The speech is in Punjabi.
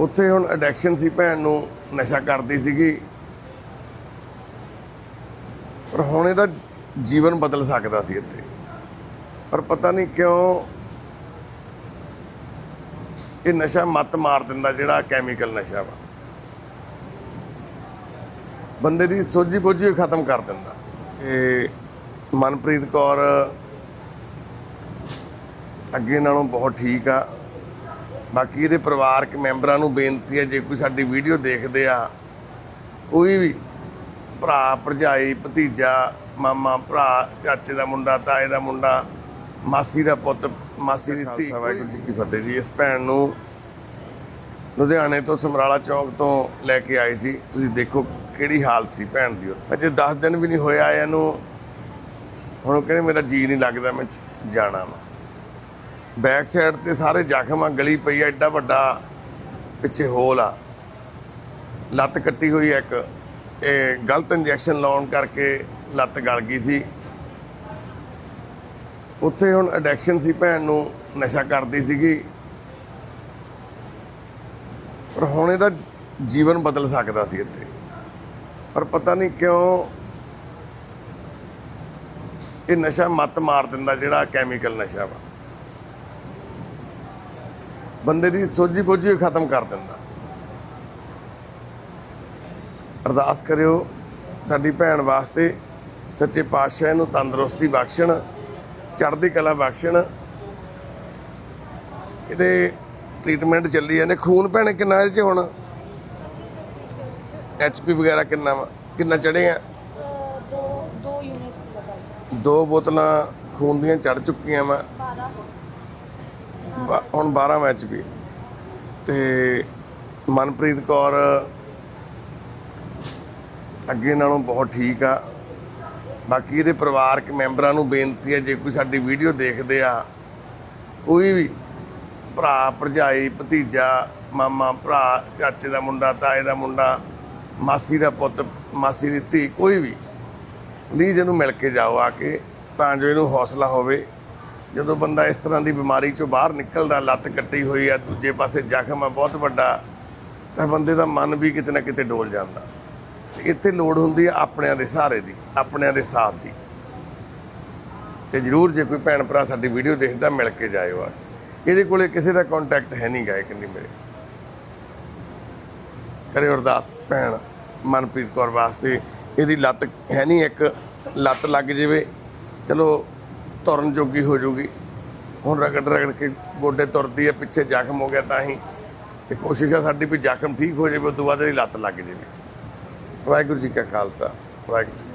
ਉੱਥੇ ਹੁਣ ਐਡਿਕਸ਼ਨ ਸੀ ਭੈਣ ਨੂੰ, ਨਸ਼ਾ ਕਰਦੀ ਸੀਗੀ। ਪਰ ਹੁਣ ਇਹਦਾ ਜੀਵਨ ਬਦਲ ਸਕਦਾ ਸੀ ਇੱਥੇ। ਪਰ ਪਤਾ ਨਹੀਂ ਕਿਉਂ ਇਹ ਨਸ਼ਾ ਮੱਤ ਮਾਰ ਦਿੰਦਾ, ਜਿਹੜਾ ਕੈਮੀਕਲ ਨਸ਼ਾ ਵਾ। ਬੰਦੇ ਦੀ ਸੋਝੀ ਬੋਝੀ ਹੀ ਖਤਮ ਕਰ ਦਿੰਦਾ। ਇਹ ਮਨਪ੍ਰੀਤ ਕੌਰ ਅੱਗੇ ਨਾਲੋਂ ਬਹੁਤ ਠੀਕ ਆ। ਬਾਕੀ ਇਹਦੇ ਪਰਿਵਾਰਕ ਮੈਂਬਰਾਂ ਨੂੰ ਬੇਨਤੀ ਹੈ ਜੇ ਕੋਈ ਸਾਡੀ ਵੀਡੀਓ ਦੇਖਦੇ ਆ ਕੋਈ ਵੀ ਭਰਾ ਭਰਜਾਈ ਭਤੀਜਾ ਮਾਮਾ ਭਰਾ ਚਾਚੇ ਦਾ ਮੁੰਡਾ ਤਾਏ ਦਾ ਮੁੰਡਾ ਮਾਸੀ ਦਾ ਪੁੱਤ ਮਾਸੀ ਦੀ ਧੀ ਵਾਹਿਗੁਰੂ ਜੀ ਕੀ ਫਤਿਹ ਜੀ। ਇਸ ਭੈਣ ਨੂੰ ਲੁਧਿਆਣੇ ਤੋਂ ਸਮਰਾਲਾ ਚੌਕ ਤੋਂ ਲੈ ਕੇ ਆਏ ਸੀ। ਤੁਸੀਂ ਦੇਖੋ ਕਿਹੜੀ ਹਾਲਤ ਸੀ ਭੈਣ ਦੀ ਉਹ। ਅਜੇ 10 ਦਿਨ ਵੀ ਨਹੀਂ ਹੋਇਆ ਇਹਨੂੰ। ਹੁਣ ਉਹ ਕਹਿੰਦੇ ਮੇਰਾ ਜੀ ਨਹੀਂ ਲੱਗਦਾ ਮੈਂ ਜਾਣਾ ਵਾ। ਬੈਕ ਸਾਈਡ ਤੇ ਸਾਰੇ ਜ਼ਖਮ ਆ ਗਲੀ ਪਈ ਆ, ਐਡਾ ਵੱਡਾ ਪਿੱਛੇ ਹੋਲ ਆ। ਲੱਤ ਕੱਟੀ ਹੋਈ ਆ ਇੱਕ। ਇਹ ਗਲਤ ਇੰਜੈਕਸ਼ਨ ਲਾਉਣ ਕਰਕੇ ਲੱਤ ਗਲ ਗਈ ਸੀ। ਉੱਥੇ ਹੁਣ ਐਡਿਕਸ਼ਨ ਸੀ ਭੈਣ ਨੂੰ, ਨਸ਼ਾ ਕਰਦੀ ਸੀਗੀ। ਪਰ ਹੁਣ ਇਹਦਾ ਜੀਵਨ ਬਦਲ ਸਕਦਾ ਸੀ ਇੱਥੇ। ਪਰ ਪਤਾ ਨਹੀਂ ਕਿਉਂ ਇਹ ਨਸ਼ਾ ਮੱਤ ਮਾਰ ਦਿੰਦਾ ਜਿਹੜਾ ਕੈਮੀਕਲ ਨਸ਼ਾ ਵਾ। ਬੰਦੇ ਦੀ ਸੋਝੀ ਬੋਝੀ ਖਤਮ ਕਰ ਦਿੰਦਾ। ਅਰਦਾਸ ਕਰਿਓ ਸਾਡੀ ਭੈਣ ਵਾਸਤੇ ਸੱਚੇ ਪਾਤਸ਼ਾਹ ਇਹਨੂੰ ਤੰਦਰੁਸਤੀ ਬਖਸ਼ਣ ਚੜ੍ਹਦੀ ਕਲਾ ਬਖਸ਼ਣ। ਇਹਦੇ ਟ੍ਰੀਟਮੈਂਟ ਚੱਲੀ ਜਾਂਦੇ। ਖੂਨ ਭੈਣੇ ਕਿੰਨਾ ਇਹ ਚ ਹੁਣ? ਐਚਪੀ ਵਗੈਰਾ ਕਿੰਨਾ ਵਾ? ਕਿੰਨਾ ਚੜੇ ਆ? ਦੋ ਦੋ ਯੂਨਿਟਸ ਲਗਾਈ। ਦੋ ਬੋਤਲਾਂ ਖੂਨ ਦੀਆਂ ਚੜ ਚੁੱਕੀਆਂ ਵਾ। 12 ਬ- ਹੁਣ 12 ਮੈਚ ਵੀ। ਤੇ ਮਨਪ੍ਰੀਤ ਕੌਰ ਅੱਗੇ ਨਾਲੋਂ ਬਹੁਤ ਠੀਕ ਆ। ਬਾਕੀ ਇਹਦੇ ਪਰਿਵਾਰਕ ਮੈਂਬਰਾਂ ਨੂੰ ਬੇਨਤੀ ਹੈ ਜੇ ਕੋਈ ਸਾਡੀ ਵੀਡੀਓ ਦੇਖਦੇ ਆ, ਕੋਈ ਵੀ ਭਰਾ, ਭਰਜਾਈ, ਭਤੀਜਾ, ਮਾਮਾ, ਭਰਾ, ਚਾਚੇ ਦਾ ਮੁੰਡਾ, ਤਾਏ ਦਾ ਮੁੰਡਾ, ਮਾਸੀ ਦਾ ਪੁੱਤ, ਮਾਸੀ ਦੀ ਧੀ, ਕੋਈ ਵੀ ਪਲੀਜ਼ ਇਹਨੂੰ ਮਿਲ ਕੇ ਜਾਓ ਆ ਕੇ, ਤਾਂ ਜੋ ਇਹਨੂੰ ਹੌਸਲਾ ਹੋਵੇ। ਜਦੋਂ ਬੰਦਾ ਇਸ ਤਰ੍ਹਾਂ ਦੀ ਬਿਮਾਰੀ ਚੋਂ ਬਾਹਰ ਨਿਕਲਦਾ, ਲੱਤ ਕੱਟੀ ਹੋਈ ਆ, ਦੂਜੇ ਪਾਸੇ ਜ਼ਖਮ ਆ, ਬਹੁਤ ਵੱਡਾ, ਤਾਂ ਬੰਦੇ ਦਾ ਮਨ ਵੀ ਕਿਤੇ ਨਾ ਕਿਤੇ ਡੋਲ ਜਾਂਦਾ। ਤੇ ਇੱਥੇ ਲੋੜ ਹੁੰਦੀ ਆ ਆਪਣਿਆਂ ਦੇ ਸਹਾਰੇ ਦੀ, ਆਪਣਿਆਂ ਦੇ ਸਾਥ ਦੀ। ਤੇ ਜਰੂਰ ਜੇ ਕੋਈ ਭੈਣ ਭਰਾ ਸਾਡੀ ਵੀਡੀਓ ਦੇਖਦਾ, ਮਿਲ ਕੇ ਜਾਇਓ ਆ। ਇਹਦੇ ਕੋਲੇ ਕਿਸੇ ਦਾ ਕੰਟੈਕਟ ਹੈ ਨਹੀਂ ਗਾਇਕ ਨਹੀਂ ਮੇਰੇ। ਕਰਿਓ ਅਰਦਾਸ, ਭੈਣ ਮਨਪ੍ਰੀਤ ਕੌਰ ਵਾਸਤੇ, ਇਹਦੀ ਲੱਤ ਹੈ ਨਹੀਂ, ਇੱਕ ਲੱਤ ਲੱਗ ਜਾਵੇ। ਚਲੋ ਤੁਰਨ ਜੋਗੀ ਹੋ ਜੂਗੀ। ਹੁਣ ਰਗੜ ਰਗੜ ਕੇ ਗੋਡੇ ਤੁਰਦੀ ਹੈ ਪਿੱਛੇ ਜ਼ਖਮ ਹੋ ਗਿਆ ਤਾਂ ਹੀ। ਤੇ ਕੋਸ਼ਿਸ਼ ਹੈ ਸਾਡੀ ਵੀ ਜ਼ਖਮ ਠੀਕ ਹੋ ਜਾਵੇ, ਉਸ ਤੋਂ ਬਾਅਦ ਇਹਦੀ ਲੱਤ ਲੱਗ ਜਾਵੇ। ਵਾਹਿਗੁਰੂ ਜੀ ਕਾ ਖਾਲਸਾ, ਵਾਹਿਗੁਰੂ